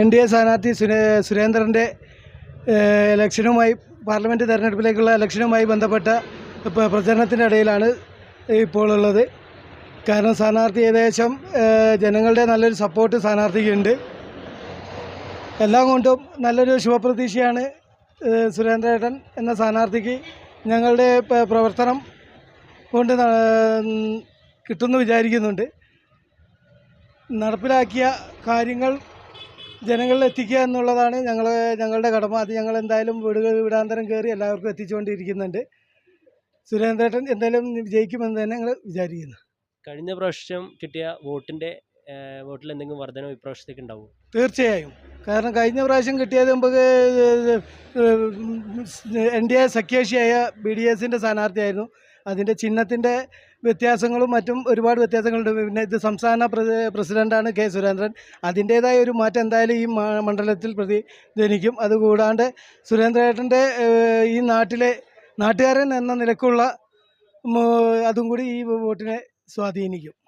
N D A സ്ഥാനാർത്ഥി സുരേ സുരേന്ദ്രന്റെ ഇലക്ഷനുമായി parliament തെരഞ്ഞെടുപ്പിലേക്കുള്ള ഇലക്ഷനുമായി ബന്ധപ്പെട്ട പ്രചരണത്തിന്റെ ഇടയിലാണ് ഇപ്പോൾ ഉള്ളത് കാരണം സ്ഥാനാർത്ഥി ഏകദേശം ജനങ്ങളുടെ നല്ലൊരു സപ്പോർട്ട് സ്ഥാനാർത്ഥിക്കുണ്ട്. എല്ലാം കൊണ്ടും നല്ലൊരു ശുഭപ്രതീക്ഷയാണ് സുരേന്ദ്രേട്ടൻ എന്ന സ്ഥാനാർത്ഥിക്ക് ഞങ്ങളുടെ പ്രവർത്തനം കൊണ്ട് കിട്ടുമെന്ന് വിചാരിക്കുന്നുണ്ട്. നടപ്പിലാക്കിയ കാര്യങ്ങൾ ജനങ്ങളിൽ എത്തിക്കുക എന്നുള്ളതാണ് ഞങ്ങൾ ഞങ്ങളുടെ കടമ. അത് ഞങ്ങൾ എന്തായാലും വീടുകൾ വീടാന്തരം കയറി എല്ലാവർക്കും എത്തിച്ചുകൊണ്ടിരിക്കുന്നുണ്ട്. സുരേന്ദ്രേട്ടൻ എന്തായാലും വിജയിക്കുമെന്ന് തന്നെ ഞങ്ങൾ വിചാരിക്കുന്നു. കഴിഞ്ഞ പ്രാവശ്യം കിട്ടിയ വോട്ടിന്റെ വോട്ടിൽ എന്തെങ്കിലും വർധന ഇപ്രാവശ്യത്തേക്ക് ഉണ്ടാവും? തീർച്ചയായും. കാരണം കഴിഞ്ഞ പ്രാവശ്യം കിട്ടിയത് നമുക്ക് എൻ ഡി എ സഖ്യേഷിയായ ബി ഡി എസിന്റെ സ്ഥാനാർത്ഥിയായിരുന്നു. അതിന്റെ ചിഹ്നത്തിന്റെ വ്യത്യാസങ്ങളും മറ്റും ഒരുപാട് വ്യത്യാസങ്ങളുണ്ട്. പിന്നെ ഇത് സംസ്ഥാന പ്രസി- പ്രസിഡന്റാണ് കെ സുരേന്ദ്രൻ. അതിന്റേതായ ഒരു മാറ്റം എന്തായാലും ഈ മണ്ഡലത്തിൽ പ്രതിധ്വനിക്കും. അതുകൂടാണ്ട് സുരേന്ദ്രേട്ടന്റെ ഈ നാട്ടിലെ നാട്ടുകാരൻ എന്ന നിലക്കുള്ള അതും കൂടി ഈ വോട്ടിനെ സ്വാധീനിക്കും.